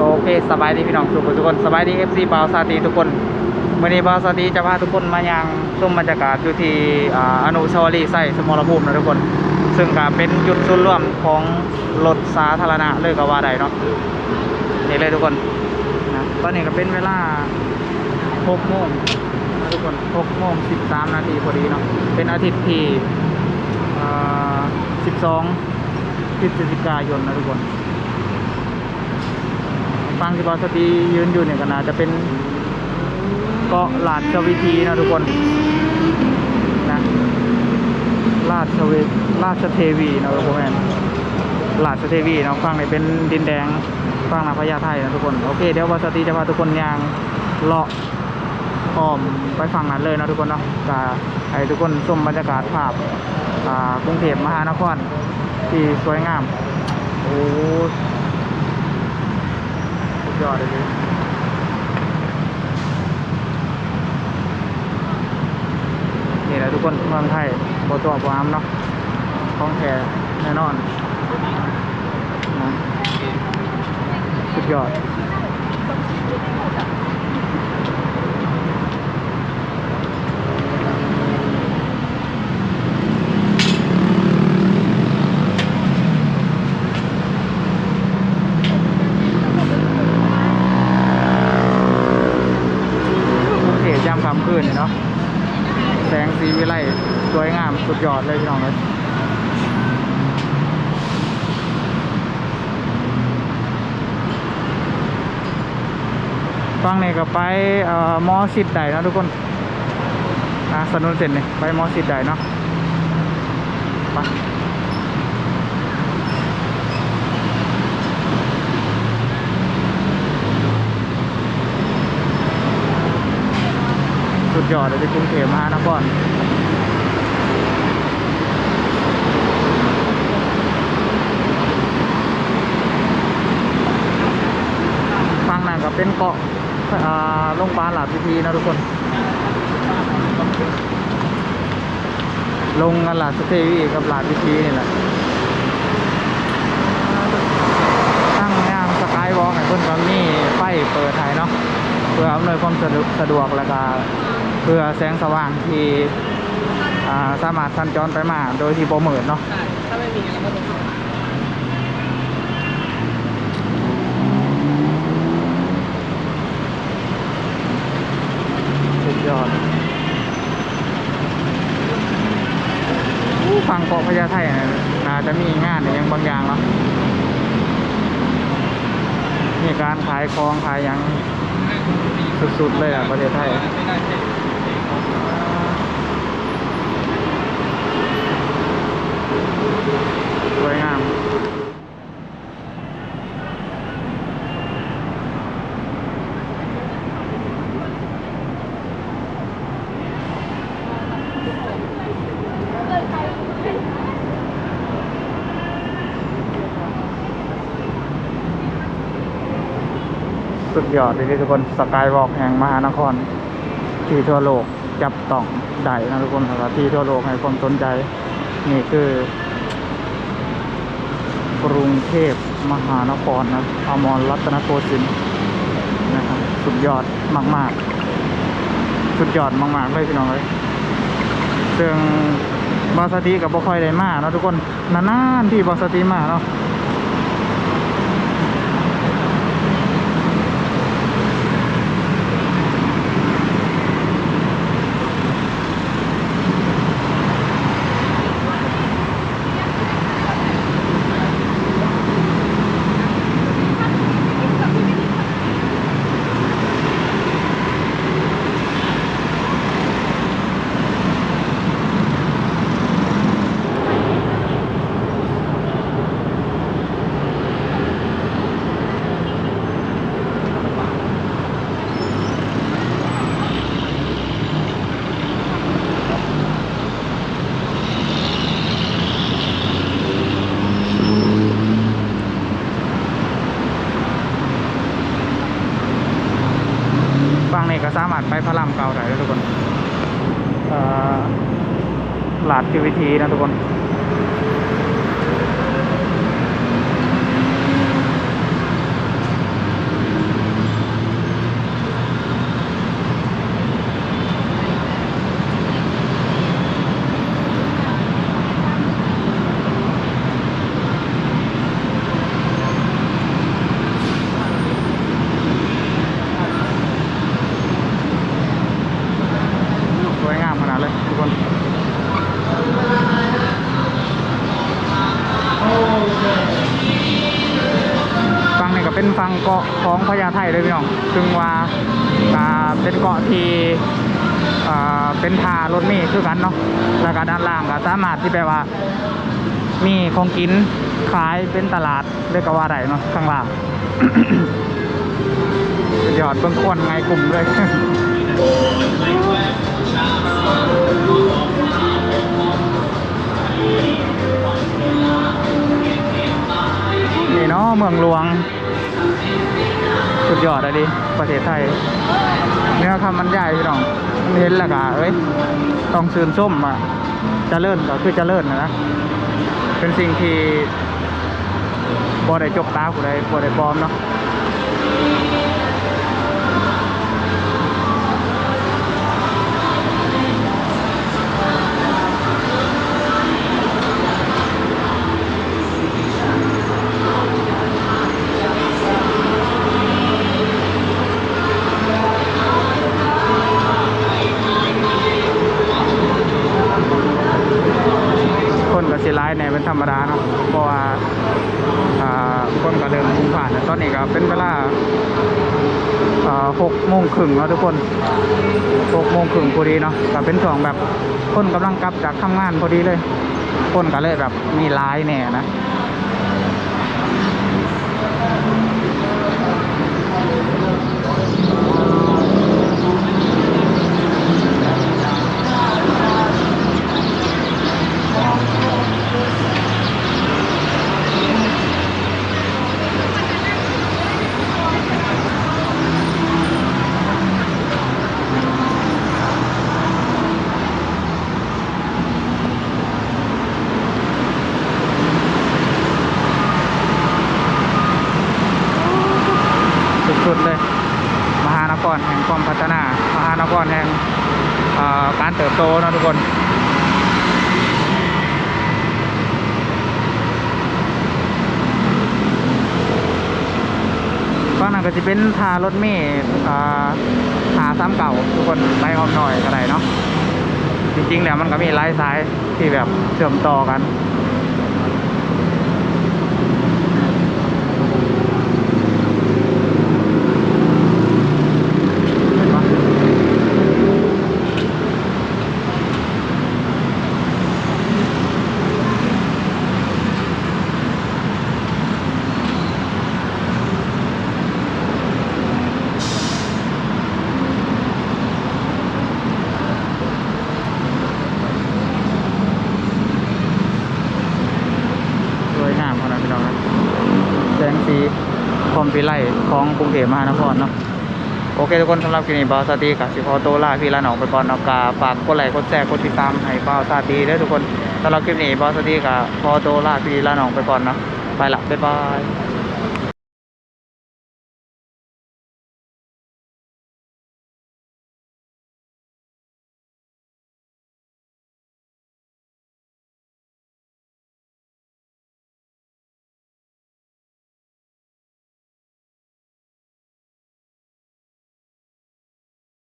โอเคสบายดีพี่น้องทุกคนทุกคนสบายดีเอฟซีบาวซาตีทุกคนวันนี้บาวซาตีจะพาทุกคนมายังชมบรรยากาศอยู่ที่อนุสาวรีย์ไส้สมรภูมินะทุกคน ซึ่งก็เป็นจุดศูนย์รวมของรถสาธารณะเลยก็ว่าได้เนาะนี่เลยทุกคนนะตอนนี้ก็เป็นเวลา6โมงนะทุกคน6โมง13 นาทีพอดีเนาะเป็นอาทิตย์ที่12พฤศจิกายนนะทุกคน ฟังที่บอสตียืนอยู่เนี่ยก็น่าจะเป็นเกาะลาดชวิธีนะทุกคนนะลาดชเวลาดชเทวีนะทุกคนลาดชเทวีนะฟังเนี่ยเป็นดินแดงฟังนาพญาไทนะทุกคนโอเคเดี๋ยวบอสตีจะพาทุกคนยางเลาะอ้อมไปฝั่งนั้นเลยนะทุกคนเนาะก็ให้ทุกคนชมบรรยากาศภาพกรุงเทพมหานครที่สวยงามโอ้ ยอดเลยนี่แหละทุกคนเมืองไทยบอตัวบอามเนาะของแท้แน่นอนนะสุดยอด โอเคยามค่ำคืนนี่เนาะแสงสีวิไล สุดยอดเลยพี่น้องเลยฟังนี่ก็ไปอ่อมอสิดใดเนะทุกคนนะสนุนเสร็จนี่ไปมอสิดใดเนาะไปสุดยอดเลยที่กรุงเทพมหานครฟังนั่นก็ เป็นเกาะอ่าโรงพยาบาลหลาดพิธีนะทุกคนลงกันหลาดสเตวีกับหลาดพิธีนี่แหละตั้งยางสกายวอล์กให้เพิ่นก็มีไฟเปิดให้เนาะเพื่ออำนวยความสะดวกสะดวกแล้วก็เพื่อแสงสว่างที่อ่าสามารถสัญจรไปมาโดยที่บ่มืดเนาะถ้าไม่มีเราก็ต้อง สุดยอดอู้ฟังเกาะพญา ไทน่ะน่าจะมีงานอย่างบางอย่างเนาะมีการขายของขายยังสุดๆเลยอะประเทศไทยสวยงาม สุดยอดเลยทุกคนสกายวอล์กแห่งมหานคร ที่ทั่วโลกจับต้องได้นะทุกคนครับที่ทั่วโลกให้ความสนใจ นี่คือกรุงเทพมหานครนะอมรรัตนโกสินทร์นะครับสุดยอดมาก ๆ สุดยอดมากๆเลยพี่น้องเลยซึ่งบอสตีกับบ่ค่อยได้มาเนาะทุกคนนานๆที่บอสตีมาเนาะ ฟังนี่ก็สามารถไปพระรามเก่าได้เลยทุกคนหลาดทีวิธีนะทุกคน เกาะของพญาไทเลยพี่น้องซึ่งว่าเป็นเกาะที่เป็นทารถเมล์คือกันเนาะแล้วก็ด้านล่างก็สามารถที่แปลว่า มีของกินขายเป็นตลาดเรียกว่าได้เนาะข้างล่างยอดเบื้องควนไงกลุ่มเลยนี่เนาะเมืองหลวง สุดยอดอะดิประเทศไทยเนื้อคำมันใหญ่พี่น้องเห็นแล้วก็เอ้ยต้องซื้นส้มอะเจะเลิ่นก็คือเจะเลิ่นนะนะเป็นสิ่งที่บ่ได้จกตาผู้ใดบ่ได้ปลอมเนาะ หกโมงครึ่งแล้วทุกคนหกโมงครึ่งพอดีเนาะก็เป็นช่วงแบบคนกำลังกลับจากทำงานพอดีเลย คนก็เลยแบบมีร้ายแน่นะ สุดๆเลย มหานครแห่งความพัฒนา มหานครแห่งเอ่อการ เติบโตนะทุกคน ฝั่งนั้นก็จะเป็นทารถเมล์อ่าหาซ้ำเก่า ทุกคนไล่ออมหน่อยก็ได้เนาะ จริงๆ แล้วมันก็มีไล่ซ้ายที่แบบเชื่อมต่อกัน เห็นปะสวยงามขนาดพี่น้องนะแสงสีคอมพิไล ของกรุงเทพมหานครเนาะโอเคทุกคนสำหรับคลิปนี้บาวซาตีกับสิพอโตวลาพี่ละหนองไปก่อนเนาะกาฝากกดไลค์กดแชร์กดติดตามให้บาวซาตีด้วยทุกคนสำหรับคลิปนี้บาวซาตีกับพอโตวลาพี่ละหนองไปก่อนเนาะไปละบ๊ายบาย